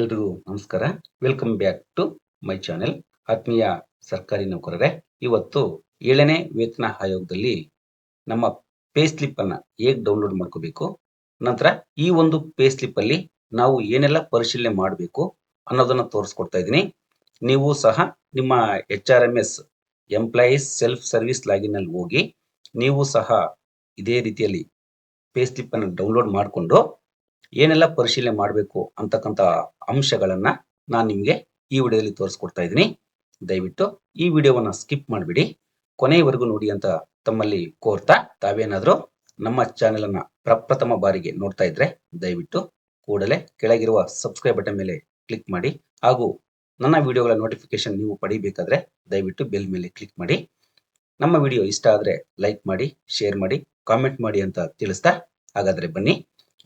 ಎಲ್ರಿಗೂ ನಮಸ್ಕಾರ. Welcome back to my channel ಆತ್ಮೀಯ ಸರ್ಕಾರಿ ನೌಕರರೇ, ಇವತ್ತು ಏಳನೇ ವೇತನ ಆಯೋಗದಲ್ಲಿ ನಮ್ಮ ಪೇ ಸ್ಲಿಪ್ ಅನ್ನ ಹೇಗೆ ಡೌನ್ಲೋಡ್ ಮಾಡ್ಕೋಬೇಕು, ನಂತರ ಈ ಒಂದು ಪೇ ಸ್ಲಿಪ್ ಅಲ್ಲಿ ನಾವು ಏನೆಲ್ಲ ಪರಿಶೀಲನೆ ಮಾಡಬೇಕು ಅನ್ನೋದನ್ನ ತೋರಿಸ್ಕೊಡ್ತಾ ಇದ್ದೀನಿ. ನೀವು ಸಹ ನಿಮ್ಮ H R M S employees self service login ಅಲ್ಲಿ ಹೋಗಿ, ನೀವು ಸಹ ಇದೇ ರೀತಿಯಲ್ಲಿ ಪೇ ಸ್ಲಿಪ್ ಅನ್ನು ಡೌನ್ಲೋಡ್ ಮಾಡಿಕೊಂಡು ಏನೆಲ್ಲ ಪರಿಶೀಲನೆ ಮಾಡಬೇಕು ಅಂತಕ್ಕಂಥ ಅಂಶಗಳನ್ನ ನಾನು ನಿಮಗೆ ಈ ವಿಡಿಯೋದಲ್ಲಿ ತೋರಿಸ್ಕೊಡ್ತಾ ಇದ್ದೀನಿ. ದಯವಿಟ್ಟು ಈ ವಿಡಿಯೋವನ್ನ ಸ್ಕಿಪ್ ಮಾಡಿಬಿಡಿ. ಕೊನೆಯವರೆಗೂ ನೋಡಿ ಅಂತ ತಮ್ಮಲ್ಲಿ ಕೋರ್ತಾ ತಾವೇನಾದರೂ ನಮ್ಮ ಚಾನೆಲ್ ಅನ್ನ ಪ್ರಪ್ರಥಮ ಬಾರಿಗೆ ನೋಡ್ತಾ ಇದ್ರೆ ದಯವಿಟ್ಟು ಕೂಡಲೇ ಕೆಳಗಿರುವ ಸಬ್ಸ್ಕ್ರೈಬ್ ಬಟನ್ ಮೇಲೆ ಕ್ಲಿಕ್ ಮಾಡಿ ಹಾಗೂ ನನ್ನ ವಿಡಿಯೋಗಳ ನೋಟಿಫಿಕೇಶನ್ ನೀವು ಪಡಿಬೇಕಾದ್ರೆ ದಯವಿಟ್ಟು ಬೆಲ್ ಮೇಲೆ ಕ್ಲಿಕ್ ಮಾಡಿ. ನಮ್ಮ ವಿಡಿಯೋ ಇಷ್ಟ ಆದರೆ ಲೈಕ್ ಮಾಡಿ, ಶೇರ್ ಮಾಡಿ, ಕಾಮೆಂಟ್ ಮಾಡಿ ಅಂತ ತಿಳಿಸ್ತಾ ಹಾಗಾದರೆ ಬನ್ನಿ.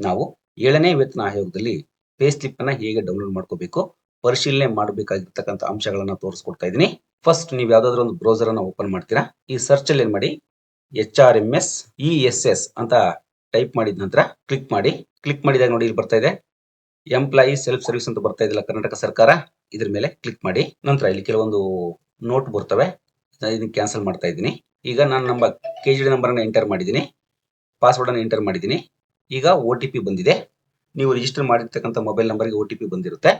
ನಾವು ಏಳನೇ ವೇತನ ಆಯೋಗದಲ್ಲಿ ಪೇ ಸ್ಲಿಪ್ ಅನ್ನ ಹೇಗೆ ಡೌನ್ಲೋಡ್ ಮಾಡ್ಕೋಬೇಕು, ಪರಿಶೀಲನೆ ಮಾಡಬೇಕಾಗಿರ್ತಕ್ಕಂಥ ಅಂಶಗಳನ್ನ ತೋರಿಸ್ಕೊಡ್ತಾ ಇದ್ದೀನಿ. ಫಸ್ಟ್ ನೀವು ಯಾವ್ದಾದ್ರು ಒಂದು ಬ್ರೌಸರ್ ಅನ್ನ ಓಪನ್ ಮಾಡ್ತೀರಾ? ಈ ಸರ್ಚ್ ಅಲ್ಲಿ ಏನ್ ಮಾಡಿ? H R M S E S S ಅಂತ ಟೈಪ್ ಮಾಡಿದ ನಂತರ ಕ್ಲಿಕ್ ಮಾಡಿ. ಕ್ಲಿಕ್ ಮಾಡಿದಾಗ ನೋಡಿ ಇಲ್ಲಿ ಬರ್ತಾ ಇದೆ. ಎಂಪ್ಲಾಯಿ ಸೆಲ್ಫ್ ಸರ್ವಿಸ್ ಅಂತ ಬರ್ತಾ ಇದೆಯಲ್ಲ ಕರ್ನಾಟಕ ಸರ್ಕಾರ, ಇದ್ರ ಮೇಲೆ ಕ್ಲಿಕ್ ಮಾಡಿ. ನಂತರ ಇಲ್ಲಿ ಕೆಲವೊಂದು ನೋಟ್ ಬರ್ತವೆ. ಇದನ್ನ ಕ್ಯಾನ್ಸಲ್ ಮಾಡ್ತಾ ಇದ್ದೀನಿ. ಈಗ ನಾನು ನಮ್ಮ ಕೆ ಜಿ ಡಿ ನಂಬರ್ ಅನ್ನ ಎಂಟರ್ ಮಾಡಿದ್ದೀನಿ. ಪಾಸ್ವರ್ಡ್ ಅನ್ನು ಎಂಟರ್ ಮಾಡಿದ್ದೀನಿ. ಈಗ ಒ ಟಿ ಪಿ ಬಂದಿದೆ. ನೀವು ರಿಜಿಸ್ಟರ್ ಮಾಡಿರ್ತಕ್ಕಂಥ ಮೊಬೈಲ್ ನಂಬರ್ಗೆ ಒ ಟಿ ಪಿ ಬಂದಿರುತ್ತೆ.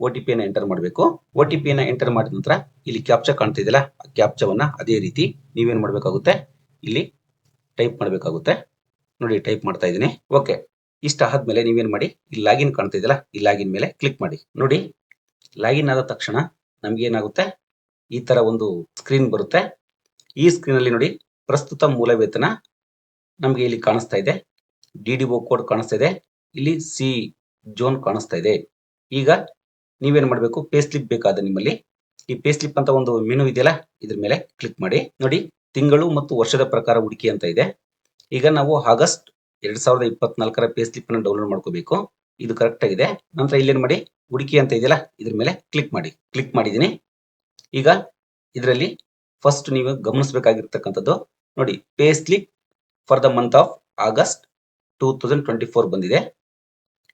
ಒ ಟಿ ಪಿಯನ್ನು ಎಂಟರ್ ಮಾಡಬೇಕು. ಒ ಟಿ ಪಿಯನ್ನು ಎಂಟರ್ ಮಾಡಿದ ನಂತರ ಇಲ್ಲಿ ಕ್ಯಾಪ್ಚಾ ಕಾಣ್ತಿದೆಯಲ್ಲ ಆ ಕ್ಯಾಪ್ಚಾವನ್ನ ಅದೇ ರೀತಿ ನೀವೇನು ಮಾಡಬೇಕಾಗುತ್ತೆ? ಇಲ್ಲಿ ಟೈಪ್ ಮಾಡಬೇಕಾಗುತ್ತೆ. ನೋಡಿ ಟೈಪ್ ಮಾಡ್ತಾ ಇದ್ದೀನಿ. ಓಕೆ ಇಷ್ಟ ಆದ್ಮೇಲೆ ನೀವೇನು ಮಾಡಿ? ಇಲ್ಲಿ ಲಾಗಿನ್ ಕಾಣ್ತಾ ಇದೆಯಲ್ಲ, ಈ ಲಾಗಿನ್ ಮೇಲೆ ಕ್ಲಿಕ್ ಮಾಡಿ. ನೋಡಿ ಲಾಗಿನ್ ಆದ ತಕ್ಷಣ ನಮ್ಗೆ ಏನಾಗುತ್ತೆ ಈ ತರ ಒಂದು ಸ್ಕ್ರೀನ್ ಬರುತ್ತೆ. ಈ ಸ್ಕ್ರೀನ್ ಅಲ್ಲಿ ನೋಡಿ, ಪ್ರಸ್ತುತ ಮೂಲ ವೇತನ ನಮಗೆ ಇಲ್ಲಿ ಕಾಣಿಸ್ತಾ ಇದೆ. ಡಿ ಡಿ ಒ ಕೋಡ್ ಕಾಣಿಸ್ತಾ ಇದೆ ಇಲ್ಲಿ ಸಿ ಜೋನ್ ಕಾಣಿಸ್ತಾ ಇದೆ ಈಗ ನೀವೇನ್ ಮಾಡಬೇಕು? ಪೇ ಸ್ಲಿಪ್ ಬೇಕಾದ ನಿಮ್ಮಲ್ಲಿ. ಈ ಪೇ ಸ್ಲಿಪ್ ಅಂತ ಒಂದು ಮೆನು ಇದೆಯಲ್ಲ, ಇದ್ರ ಮೇಲೆ ಕ್ಲಿಕ್ ಮಾಡಿ. ನೋಡಿ, ತಿಂಗಳು ಮತ್ತು ವರ್ಷದ ಪ್ರಕಾರ ಹುಡುಕಿ ಅಂತ ಇದೆ. ಈಗ ನಾವು ಆಗಸ್ಟ್ ಎರಡ್ ಸಾವಿರದ ಇಪ್ಪತ್ನಾಲ್ಕರ ಪೇ ಸ್ಲಿಪ್ ಅನ್ನು ಡೌನ್ಲೋಡ್ ಮಾಡ್ಕೋಬೇಕು. ಇದು ಕರೆಕ್ಟ್ ಆಗಿದೆ. ನಂತರ ಇಲ್ಲೇನ್ ಮಾಡಿ? ಹುಡುಕಿ ಅಂತ ಇದೆಯಲ್ಲ, ಇದ್ರ ಮೇಲೆ ಕ್ಲಿಕ್ ಮಾಡಿ. ಕ್ಲಿಕ್ ಮಾಡಿದೀನಿ ಈಗ ಇದರಲ್ಲಿ ಫಸ್ಟ್ ನೀವು ಗಮನಿಸಬೇಕಾಗಿರ್ತಕ್ಕಂಥದ್ದು. ನೋಡಿ pay slip for the month of August two thousand twenty four ಬಂದಿದೆ.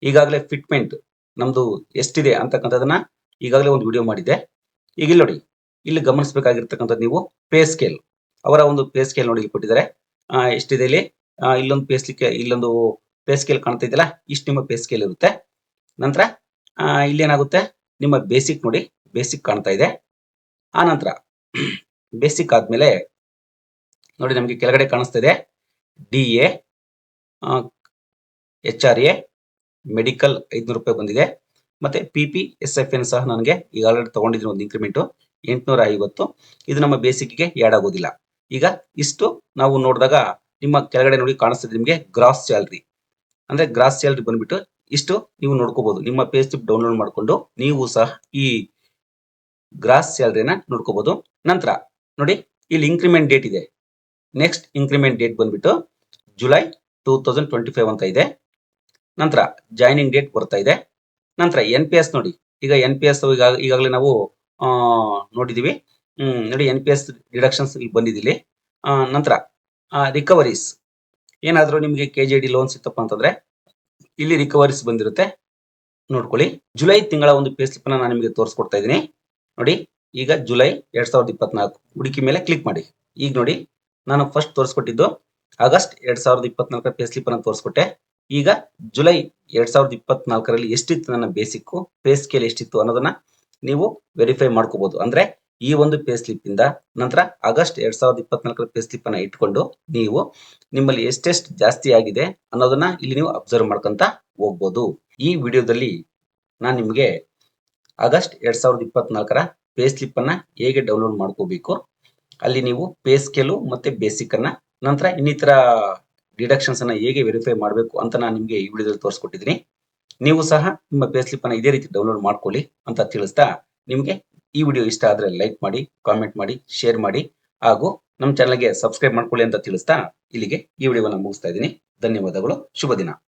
ಈಗಾಗಲೇ ಫಿಟ್ಮೆಂಟ್ ನಮ್ದು ಎಷ್ಟಿದೆ ಅಂತಕ್ಕಂಥದನ್ನ ಈಗಾಗಲೇ ಒಂದು ವಿಡಿಯೋ ಮಾಡಿದ್ದೆ. ಈಗ ಇಲ್ಲಿ ನೋಡಿ, ಇಲ್ಲಿ ಗಮನಿಸಬೇಕಾಗಿರ್ತಕ್ಕಂಥದ್ದು ನೀವು ಪೇ ಸ್ಕೇಲ್ ಅವರ ಒಂದು ಪೇ ಸ್ಕೇಲ್ ನೋಡಿ ಕೊಟ್ಟಿದ್ದಾರೆ. ಎಷ್ಟಿದೆ ಇಲ್ಲಿ? ಇಲ್ಲೊಂದು ಪೇ ಸ್ಲಿಕ್ ಇಲ್ಲೊಂದು ಪೇ ಸ್ಕೇಲ್ ಕಾಣ್ತಾ ಇದೆಯಲ್ಲ, ಇಷ್ಟು ನಿಮ್ಮ ಪೇ ಸ್ಕೇಲ್ ಇರುತ್ತೆ. ನಂತರ ಇಲ್ಲಿ ಇಲ್ಲೇನಾಗುತ್ತೆ ನಿಮ್ಮ ಬೇಸಿಕ್ ನೋಡಿ ಬೇಸಿಕ್ ಕಾಣ್ತಾ ಇದೆ. ಆ ನಂತರ ಬೇಸಿಕ್ ಆದ್ಮೇಲೆ, ನೋಡಿ ನಮಗೆ ಕೆಳಗಡೆ ಕಾಣಿಸ್ತಾ ಇದೆ. D A H R A, medical ಐದ್ನೂರು ರೂಪಾಯಿ ಬಂದಿದೆ. ಮತ್ತೆ P P S F N ಸಹ ನನಗೆ ಈಗ ಆಲ್ರೆಡಿ ತಗೊಂಡಿದ್ದೀನಿ ಒಂದು ಇನ್ಕ್ರಿಮೆಂಟು ಎಂಟುನೂರ ಐವತ್ತು ಇದು ನಮ್ಮ ಬೇಸಿಕ್ಗೆ ಆ್ಯಡ್ ಆಗೋದಿಲ್ಲ. ಈಗ ಇಷ್ಟು ನಾವು ನೋಡಿದಾಗ ನಿಮ್ಮ ಕೆಳಗಡೆ ನೋಡಿ ಕಾಣಿಸ್ತದೆ ನಿಮಗೆ ಗ್ರಾಸ್ ಸ್ಯಾಲ್ರಿ ಅಂದ್ರೆ ಗ್ರಾಸ್ ಸ್ಯಾಲ್ರಿ ಬಂದ್ಬಿಟ್ಟು ಇಷ್ಟು ನೀವು ನೋಡ್ಕೋಬಹುದು ನಿಮ್ಮ ಪೇ ಸ್ಲಿಪ್ ಡೌನ್ಲೋಡ್ ಮಾಡಿಕೊಂಡು ನೀವು ಸಹ ಈ ಗ್ರಾಸ್ ಸ್ಯಾಲ್ರಿನ ನೋಡ್ಕೋಬಹುದು ನಂತರ ನೋಡಿ, ಇಲ್ಲಿ ಇನ್ಕ್ರಿಮೆಂಟ್ ಡೇಟ್ ಇದೆ. ನೆಕ್ಸ್ಟ್ ಇನ್ಕ್ರಿಮೆಂಟ್ ಡೇಟ್ ಬಂದ್ಬಿಟ್ಟು July two thousand twenty five ಅಂತ ಇದೆ. ನಂತರ ಜಾಯ್ನಿಂಗ್ ಡೇಟ್ ಬರ್ತಾ ಇದೆ. ನಂತರ ಎನ್ ಪಿ ಎಸ್ ನೋಡಿ. ಈಗ ಎನ್ ಪಿ ಎಸ್ ಈಗಾಗಲೇ ನಾವು ನೋಡಿದ್ದೀವಿ ನೋಡಿ ಎನ್ ಪಿ ಎಸ್ ಡಿಡಕ್ಷನ್ಸ್ ಇಲ್ಲಿ ಬಂದಿದ್ದೀವಿ ನಂತರ ರಿಕವರೀಸ್ ಏನಾದರೂ ನಿಮಗೆ ಕೆ ಜಿ ಡಿ ಲೋನ್ ಸಿಕ್ತಪ್ಪ ಅಂತಂದ್ರೆ, ಇಲ್ಲಿ ರಿಕವರೀಸ್ ಬಂದಿರುತ್ತೆ. ನೋಡ್ಕೊಳ್ಳಿ. ಜುಲೈ ತಿಂಗಳ ಒಂದು ಪೇ ಸ್ಲಿಪ್ ನಾನು ನಿಮಗೆ ತೋರಿಸ್ಕೊಡ್ತಾ ಇದ್ದೀನಿ. ನೋಡಿ, ಈಗ ಜುಲೈ ಎರಡ್ ಸಾವಿರದ ಇಪ್ಪತ್ನಾಲ್ಕು. ಹುಡುಕಿ ಮೇಲೆ ಕ್ಲಿಕ್ ಮಾಡಿ. ಈಗ ನೋಡಿ, ನಾನು ಫಸ್ಟ್ ತೋರಿಸ್ಕೊಟ್ಟಿದ್ದು ಆಗಸ್ಟ್ ಎರಡ್ ಸಾವಿರದ ಇಪ್ಪತ್ನಾಲ್ಕರ ಪೇ ಸ್ಲಿಪ್ ಅನ್ನು ತೋರಿಸ್ಕೊಟ್ಟೆ. ಈಗ ಜುಲೈ ಎರಡ್ ಸಾವಿರದ ಇಪ್ಪತ್ನಾಲ್ಕರಲ್ಲಿ ಎಷ್ಟಿತ್ತು ನನ್ನ ಬೇಸಿಕ್ ಪೇ ಸ್ಕೇಲ್ ಎಷ್ಟಿತ್ತು ಅನ್ನೋದನ್ನ ನೀವು ವೆರಿಫೈ ಮಾಡ್ಕೋಬಹುದು ಅಂದ್ರೆ ಈ ಒಂದು ಪೇ ಸ್ಲಿಪ್ ಇಂದ ನಂತರ ಆಗಸ್ಟ್ ಎರಡ್ ಸಾವಿರದ ಇಪ್ಪತ್ನಾಲ್ಕರ ಪೇ ಸ್ಲಿಪ್ ಅನ್ನ ಇಟ್ಕೊಂಡು ನೀವು ನಿಮ್ಮಲ್ಲಿ ಎಷ್ಟೆಷ್ಟು ಜಾಸ್ತಿ ಆಗಿದೆ ಅನ್ನೋದನ್ನ ಇಲ್ಲಿ ನೀವು ಅಬ್ಸರ್ವ್ ಮಾಡ್ಕೊಂತ ಹೋಗ್ಬೋದು. ಈ ವಿಡಿಯೋದಲ್ಲಿ ನಾನು ನಿಮಗೆ ಆಗಸ್ಟ್ ಎರಡ್ ಸಾವಿರದ ಇಪ್ಪತ್ನಾಲ್ಕರ ಪೇ ಸ್ಲಿಪ್ ಅನ್ನ ಹೇಗೆ ಡೌನ್ಲೋಡ್ ಮಾಡ್ಕೋಬೇಕು, ಅಲ್ಲಿ ನೀವು ಪೇ ಸ್ಕೇಲು ಮತ್ತೆ ಬೇಸಿಕ್ ಅನ್ನ ನಂತರ ಇನ್ನಿತರ ಡಿಡಕ್ಷನ್ಸ್ ಅನ್ನ ಹೇಗೆ ವೆರಿಫೈ ಮಾಡಬೇಕು ಅಂತ ನಾನು ನಿಮಗೆ ಈ ವಿಡಿಯೋದಲ್ಲಿ ತೋರಿಸ್ಕೊಟ್ಟಿದ್ದೀನಿ. ನೀವು ಸಹ ನಿಮ್ಮ ಪೇ ಸ್ಲಿಪ್ ಅನ್ನ ಇದೇ ರೀತಿ ಡೌನ್ಲೋಡ್ ಮಾಡ್ಕೊಳ್ಳಿ ಅಂತ ತಿಳಿಸ್ತಾ ನಿಮಗೆ ಈ ವಿಡಿಯೋ ಇಷ್ಟ ಆದ್ರೆ ಲೈಕ್ ಮಾಡಿ ಕಾಮೆಂಟ್ ಮಾಡಿ ಶೇರ್ ಮಾಡಿ ಹಾಗೂ ನಮ್ಮ ಚಾನಲ್ಗೆ ಸಬ್ಸ್ಕ್ರೈಬ್ ಮಾಡ್ಕೊಳ್ಳಿ ಅಂತ ತಿಳಿಸ್ತಾ ಇಲ್ಲಿಗೆ ಈ ವಿಡಿಯೋವನ್ನು ಮುಗಿಸ್ತಾ ಇದ್ದೀನಿ. ಧನ್ಯವಾದಗಳು, ಶುಭ ದಿನ.